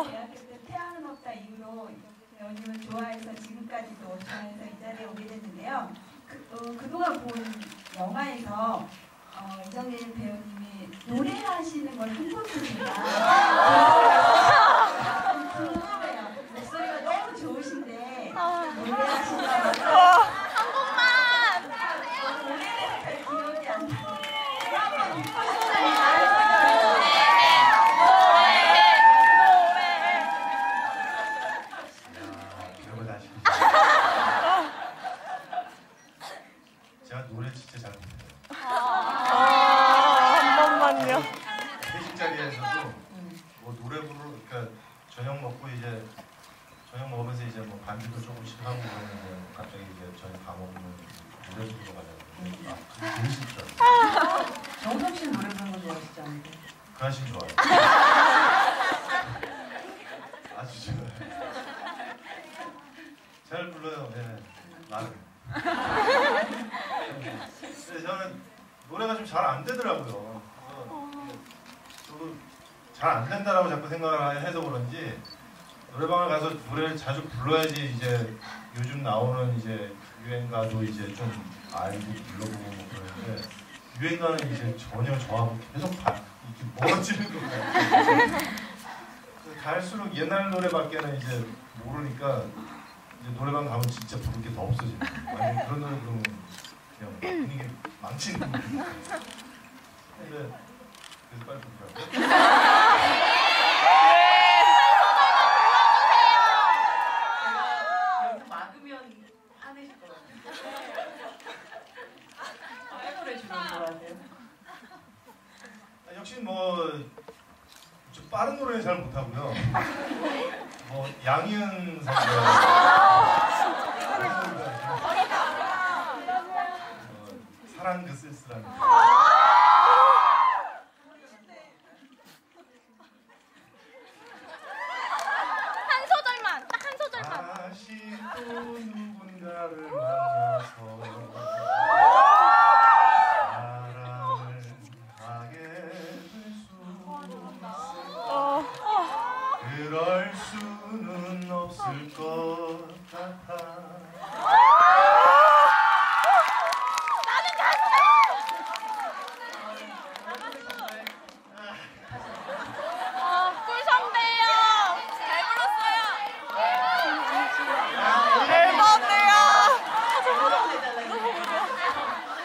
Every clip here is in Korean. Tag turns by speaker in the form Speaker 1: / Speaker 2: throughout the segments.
Speaker 1: 대학교 때 태양은 없다 이후로 연임을 좋아해서 지금까지도 좋아해서 이 자리에 오게 됐는데요. 그, 어, 그동안 본 영화에서 어, 이정민 배우님이 노래하시는 걸 한 번도 제가 궁금해요. 목소리가 너무 좋으신데 노래하시는 거
Speaker 2: 한국만.
Speaker 1: 노래는 잘 기억이 안 나요.
Speaker 3: 별거 다 시키죠. 제가 노래 진짜 잘 못해요.
Speaker 2: 한 번만요.
Speaker 3: 회식 자리에서도 뭐 노래 부르 그러니까 저녁 먹고 이제 저녁 먹으면서 이제 뭐 반주도 조금씩 하고 이제 갑자기 이제 저녁 다 먹으면 노래 부르러 가자고. 아, 그게 제일 싫죠.
Speaker 4: 정섭 씨는 노래 부르는 거 좋아하시지 않나요?
Speaker 3: 그 아저씨 좋아요. 아주 좋아요. 잘 불러요. 예. 나는. 근데 저는 노래가 좀 잘 안 되더라고요. 저도 잘 안 된다라고 자꾸 생각을 해서 그런지 노래방을 가서 노래를 자주 불러야지 이제 요즘 나오는 이제 유행가도 이제 좀 알고 불러보고 뭐 그러는데 유행가는 이제 전혀 저하고 계속 바, 이렇게 멀어지는 거예요. 갈수록 옛날 노래밖에는 이제 모르니까 이제 노래방 가면 진짜 부를 게 더 없어져요. 만약에 그런 그래서 빨리
Speaker 4: 좋아하세요?
Speaker 3: 아, 역시 뭐, 좀 빠른 노래는 잘 못하고요. 뭐, 양희은 선배. 어, 사랑 그 쓸쓸한.
Speaker 2: 한 소절만. 딱 한 소절만.
Speaker 3: 다시 또 누군가를 만나서 사랑을 하게 될수
Speaker 2: 어.
Speaker 3: 그럴 수는 없을 것 같아.
Speaker 2: 어, 꿀선배요. 잘 불렀어요. 앨범이요.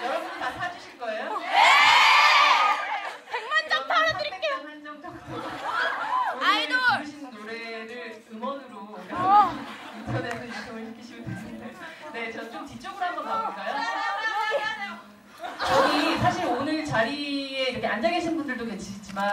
Speaker 4: 여러분 다 사주실 거예요?
Speaker 2: 백만 장 털어드릴게요.
Speaker 4: 한정 정도.
Speaker 2: 아이돌!
Speaker 4: 오늘 부르신 노래를 음원으로
Speaker 2: 어.
Speaker 4: 인터넷에 유통을 시키시면 되는데 네, 저 좀 뒤쪽으로 한번 가볼까요? 저기 사실 오늘 자리에 이렇게 앉아 계신 분들도 계시지만